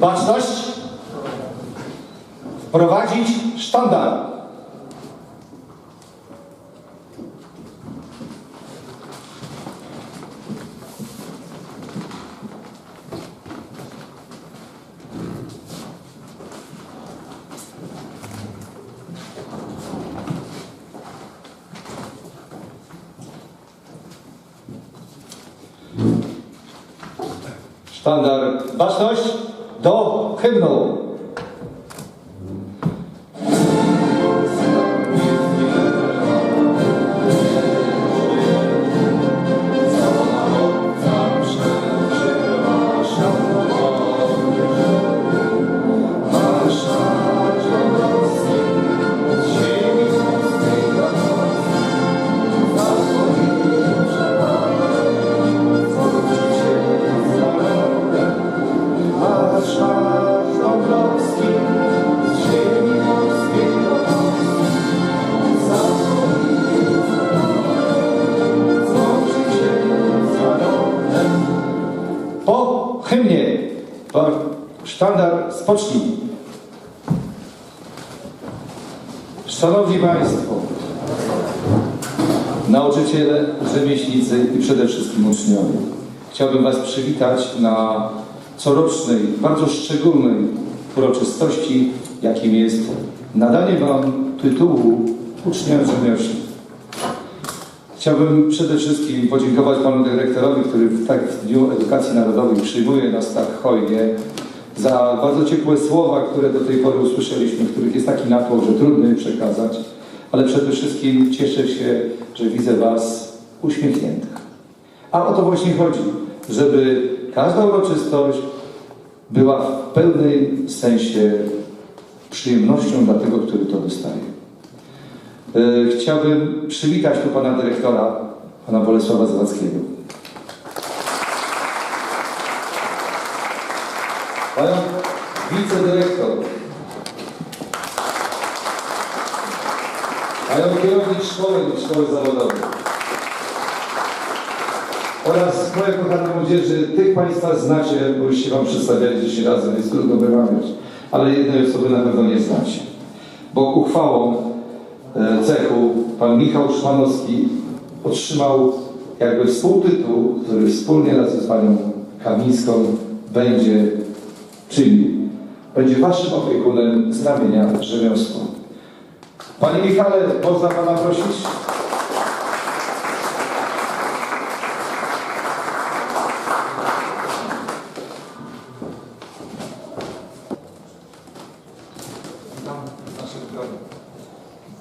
Baczność. Wprowadzić sztandar. Sztandar. Baczność do hymnu. Po sztandar spocznij. Szanowni Państwo, nauczyciele, rzemieślnicy i przede wszystkim uczniowie. Chciałbym Was przywitać na corocznej, bardzo szczególnej uroczystości, jakim jest nadanie Wam tytułu ucznia rzemioślnika. Chciałbym przede wszystkim podziękować panu dyrektorowi, który w, tak w Dniu Edukacji Narodowej przyjmuje nas tak hojnie, za bardzo ciepłe słowa, które do tej pory usłyszeliśmy, których jest taki natłok, że trudno je przekazać, ale przede wszystkim cieszę się, że widzę was uśmiechniętych. A o to właśnie chodzi, żeby każda uroczystość była w pełnym sensie przyjemnością dla tego, który to dostaje. E, Chciałbym przywitać tu pana dyrektora, pana Bolesława Zawadzkiego. Panią wicedyrektor. Panią kierownik szkoły, szkoły zawodowej. Oraz moje kochane młodzieży, tych Państwa znacie, bo już się Wam przedstawiali 10 razy, więc trudno wymawiać, ale jednej osoby na pewno nie znacie. Bo uchwałą e, cechu pan Michał Szmanowski otrzymał jakby współtytuł, który wspólnie razem z panią Kamińską będzie czynił. Będzie waszym opiekunem z ramienia rzemiosła. Panie Michale, można pana prosić?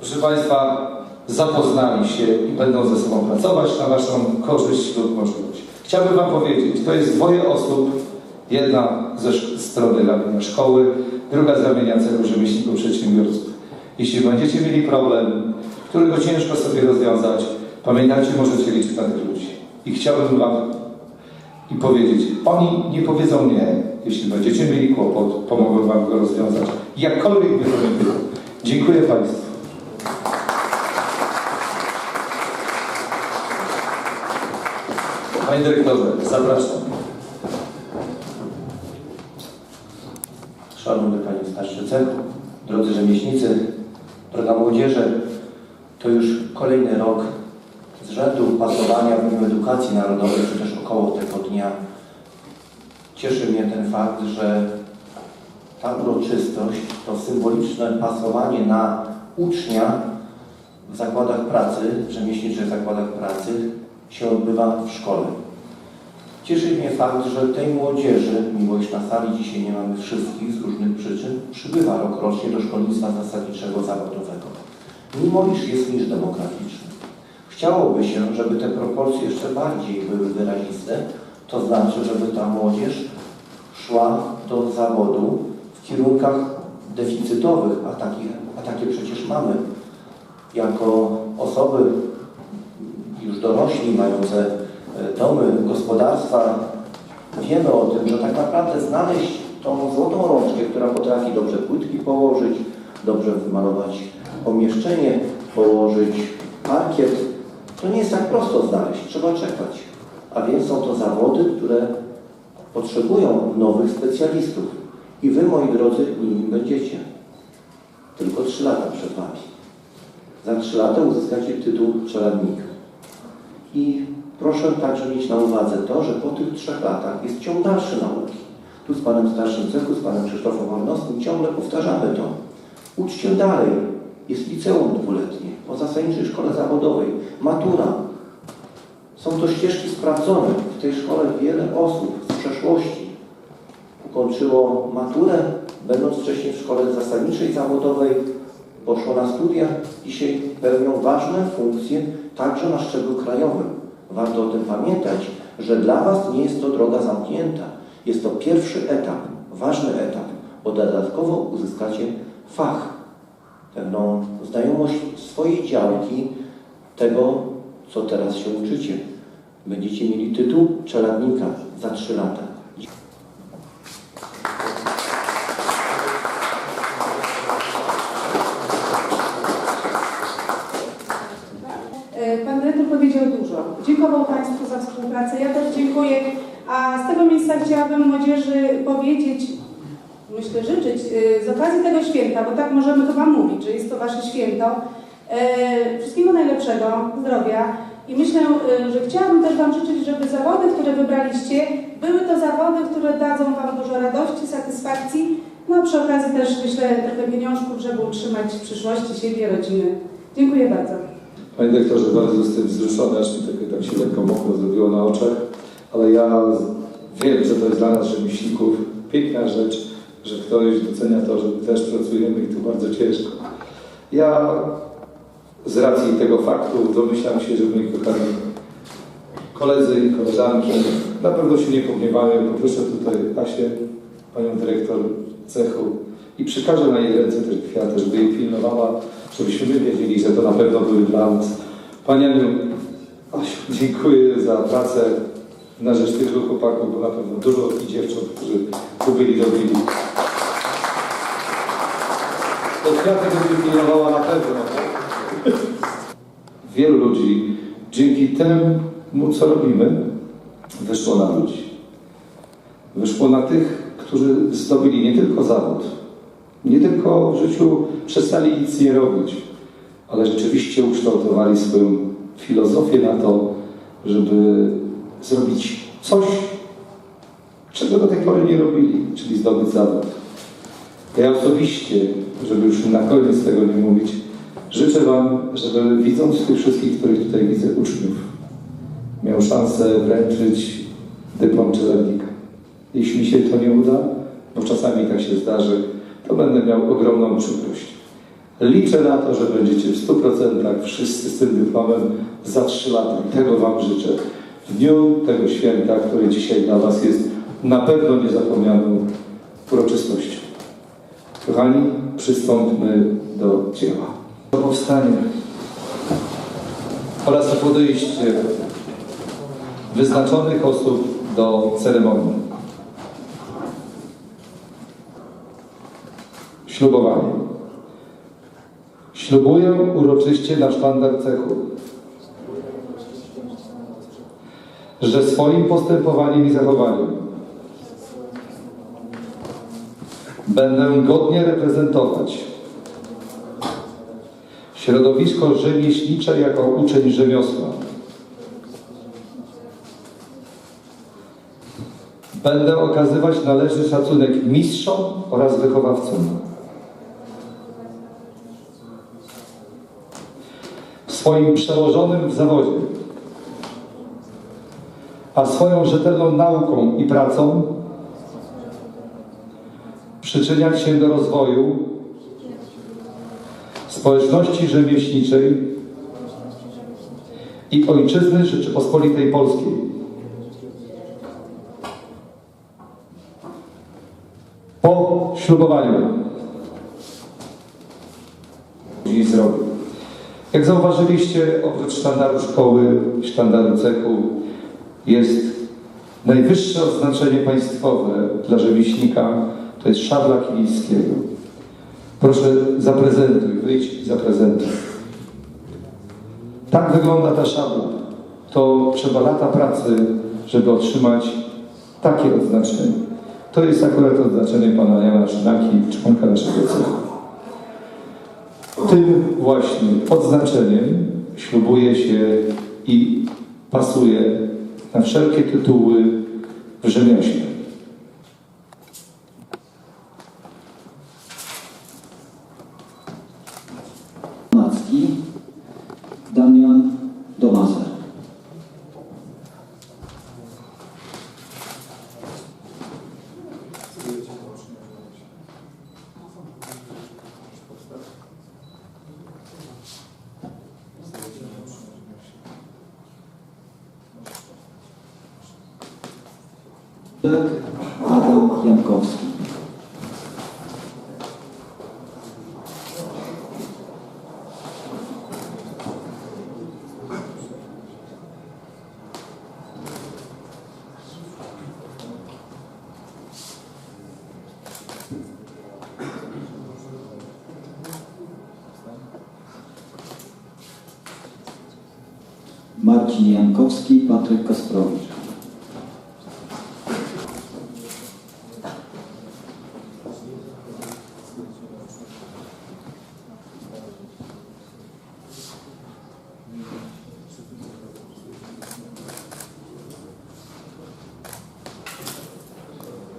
Proszę Państwa, zapoznali się i będą ze sobą pracować na Waszą korzyść lub możliwość. Chciałbym Wam powiedzieć, to jest dwoje osób, jedna ze strony ramienia szkoły, druga z ramienia celu rzemieślników przedsiębiorców. Jeśli będziecie mieli problem, którego ciężko sobie rozwiązać, pamiętajcie, możecie liczyć na tych ludzi. I chciałbym Wam i powiedzieć, oni nie powiedzą nie, jeśli będziecie mieli kłopot, pomogą Wam go rozwiązać. Jakkolwiek by to nie było. Dziękuję Państwu. Panie dyrektorze, zapraszam. Szanowny Panie Starszy Cechu, drodzy rzemieślnicy, droga młodzieży, to już kolejny rok z rzędu pasowania w Dniu Edukacji Narodowej, czy też około tego dnia. Cieszy mnie ten fakt, że ta uroczystość to symboliczne pasowanie na ucznia w zakładach pracy, w rzemieślniczych zakładach pracy się odbywa w szkole. Cieszy mnie fakt, że tej młodzieży, mimo iż na sali dzisiaj nie mamy wszystkich z różnych przyczyn, przybywa rokrocznie do szkolnictwa zasadniczego zawodowego, mimo iż jest niż demograficzny. Chciałoby się, żeby te proporcje jeszcze bardziej były wyraziste, to znaczy, żeby ta młodzież szła do zawodu w kierunkach deficytowych, a, a takie przecież mamy. Jako osoby już dorośli, mające domy, gospodarstwa, wiemy o tym, że tak naprawdę znaleźć tą złotą rączkę, która potrafi dobrze płytki położyć, dobrze wymalować pomieszczenie, położyć parkiet, to nie jest tak prosto znaleźć, trzeba czekać. A więc są to zawody, które potrzebują nowych specjalistów. I wy, moi drodzy, nimi będziecie. Tylko trzy lata przed wami. Za trzy lata uzyskacie tytuł czeladnika. I proszę także mieć na uwadze to, że po tych trzech latach jest ciąg dalszy nauki. Tu z panem starszym cechu, z panem Krzysztofem Ornowskim ciągle powtarzamy to. Uczcie dalej. Jest liceum dwuletnie, po zasadniczej szkole zawodowej, matura. Są to ścieżki sprawdzone. W tej szkole wiele osób z przeszłości ukończyło maturę, będąc wcześniej w szkole zasadniczej zawodowej, poszło na studia, dzisiaj pełnią ważne funkcje także na szczeblu krajowym. Warto o tym pamiętać, że dla Was nie jest to droga zamknięta. Jest to pierwszy etap, ważny etap, bo dodatkowo uzyskacie fach, pewną znajomość swojej działki, tego, co teraz się uczycie. Będziecie mieli tytuł czeladnika za trzy lata. E, Pan dyrektor powiedział dużo. Dziękował Państwu za współpracę. Ja też dziękuję. A chciałabym młodzieży powiedzieć, myślę życzyć, e, z okazji tego święta, bo tak możemy chyba mówić, że jest to Wasze święto, e, wszystkiego najlepszego, zdrowia. I myślę, e, że chciałabym też Wam życzyć, żeby zawody, które wybraliście, były to zawody, które dadzą Wam dużo radości, satysfakcji. No a przy okazji też myślę trochę pieniążków, żeby utrzymać w przyszłości siebie, rodziny. Dziękuję bardzo. Panie doktorze, bardzo jestem wzruszony, aż mi tak, tak się lekko mokro zrobiło na oczach, ale ja wiem, że to jest dla nas rzemieślników piękna rzecz, że ktoś docenia to, że my też pracujemy i to bardzo ciężko. Ja z racji tego faktu domyślam się, że moi kochani koledzy i koleżanki na pewno się nie pogniewają. Poproszę tutaj Asię, panią dyrektor cechu i przekażę na jej ręce też kwiaty, żeby jej pilnowała, żebyśmy my wiedzieli, że to na pewno były dla nas. Pani Aniu, Asiu, dziękuję za pracę na rzecz tych chłopaków, bo na pewno dużo i dziewcząt, którzy tu byli, robili. To kwiaty będzie pilnowała na pewno. Wielu ludzi dzięki temu, co robimy, wyszło na ludzi. Wyszło na tych, którzy zdobyli nie tylko zawód, nie tylko w życiu przestali nic nie robić, ale rzeczywiście ukształtowali swoją filozofię na to, żeby zrobić coś, czego do tej pory nie robili, czyli zdobyć zawód. Ja osobiście, żeby już na koniec tego nie mówić, życzę Wam, żeby widząc tych wszystkich, których tutaj widzę, uczniów, miał szansę wręczyć dyplom czeladnika. Jeśli mi się to nie uda, bo czasami tak się zdarzy, to będę miał ogromną przykrość. Liczę na to, że będziecie w 100% wszyscy z tym dyplomem za 3 lata. I tego Wam życzę. W dniu tego święta, który dzisiaj dla Was jest na pewno niezapomnianą uroczystością. Kochani, przystąpmy do dzieła. Do powstania oraz podejście wyznaczonych osób do ceremonii. Ślubowanie. Ślubuję uroczyście na sztandar cechu, że swoim postępowaniem i zachowaniem będę godnie reprezentować środowisko rzemieślnicze jako uczeń rzemiosła. Będę okazywać należny szacunek mistrzom oraz wychowawcom. swoim przełożonym w zawodzie, a swoją rzetelną nauką i pracą przyczyniać się do rozwoju społeczności rzemieślniczej i ojczyzny Rzeczypospolitej Polskiej. Po ślubowaniu. Jak zauważyliście, oprócz sztandaru szkoły, sztandaru cechu jest najwyższe oznaczenie państwowe dla rzemieślnika, to jest szabla kijskiego. Proszę zaprezentuj, wyjdź i zaprezentuj. Tak wygląda ta szabla. To trzeba lata pracy, żeby otrzymać takie odznaczenie. To jest akurat odznaczenie pana Jana Szynaki, członka naszego cechu. Tym właśnie odznaczeniem ślubuje się i pasuje na wszelkie tytuły w rzemiośle.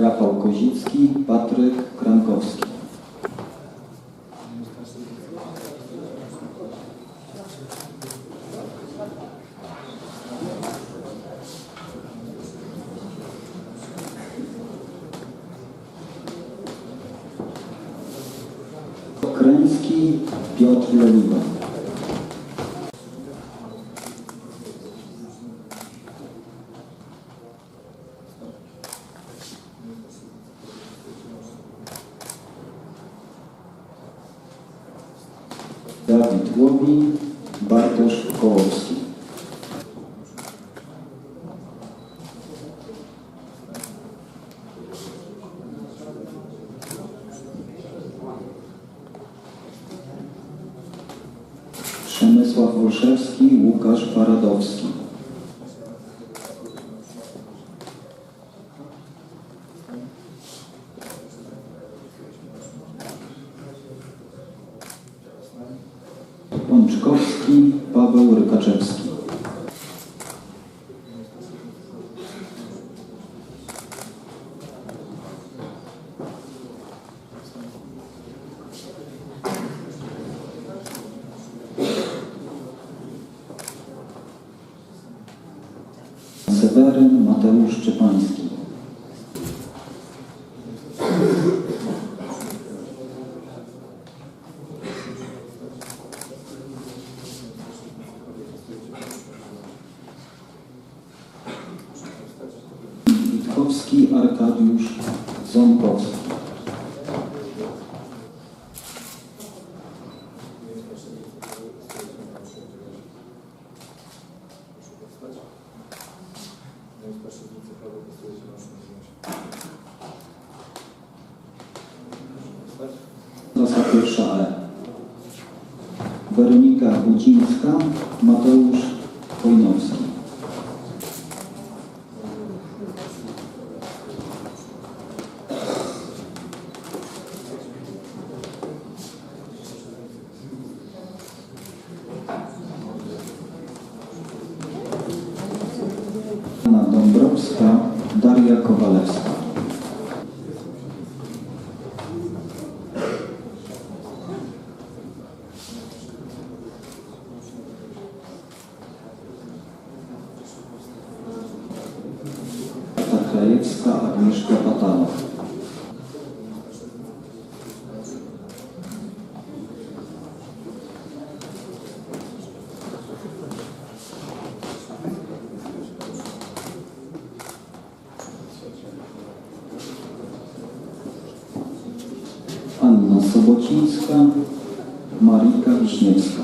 Rafał Kozicki, Patryk Krankowski. Dawid Łobi, Bartosz Kołowski. Seweryn, Mateusz Polska Mateusz Wojnowski. Anna Dąbrowska, Daria Kowalewska. Marika Wiśniewska.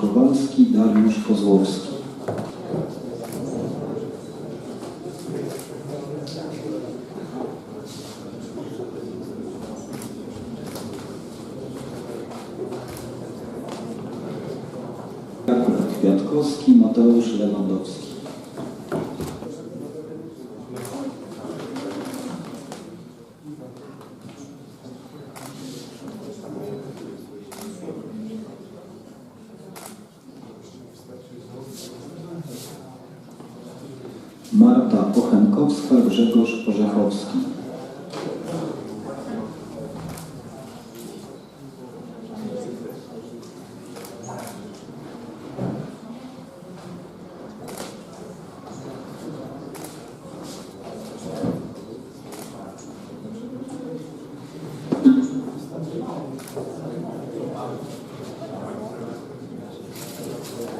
Kowalski Dariusz Kozłowski. Marta Ochenkowska, Grzegorz Orzechowski.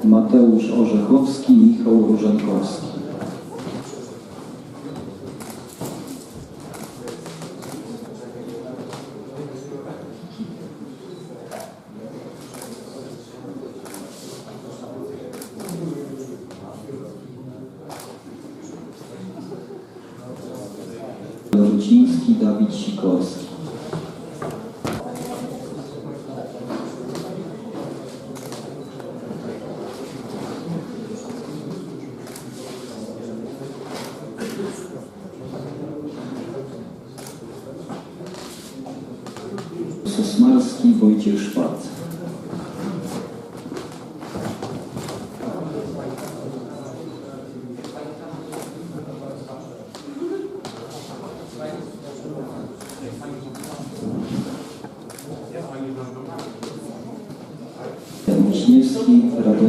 Mateusz Orzechowski, Michał Różankowski. Sikorski.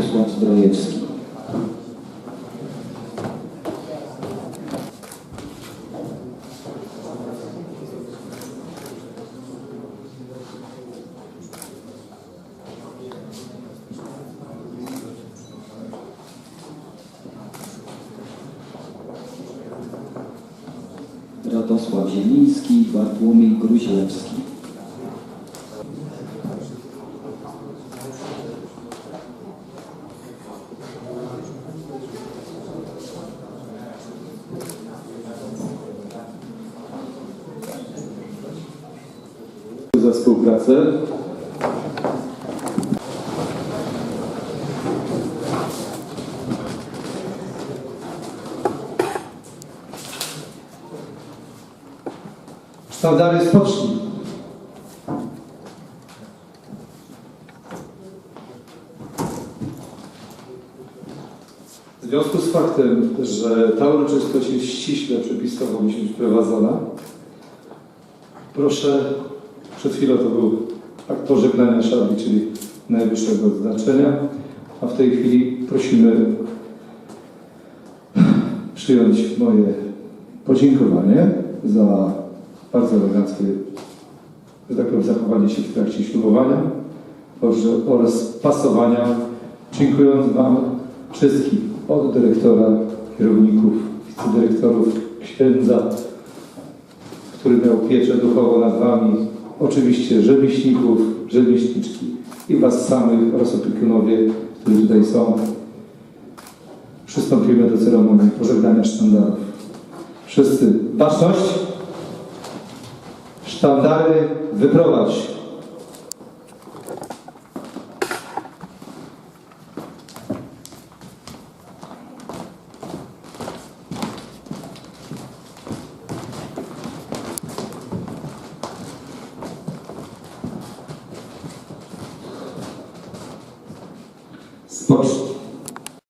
Radosław Zdrojewski. Radosław Zieliński, Bartłomiej Gruźlewski. za współpracę. Sztandary spocznij. W związku z faktem, że ta uroczystość jest ściśle przepisowo musi być prowadzona, Proszę, przed chwilą to był akt pożegnania szabli, czyli najwyższego znaczenia, a w tej chwili prosimy przyjąć moje podziękowanie za bardzo eleganckie, że tak powiem, zachowanie się w trakcie ślubowania oraz- pasowania, dziękując Wam wszystkim, od dyrektora, kierowników, wicedyrektorów, księdza, który miał pieczę duchową nad Wami, oczywiście rzemieślników, rzemieślniczki i Was samych oraz opiekunowie, którzy tutaj są. Przystąpimy do ceremonii pożegnania sztandarów. Wszyscy baczność, sztandary wyprowadź.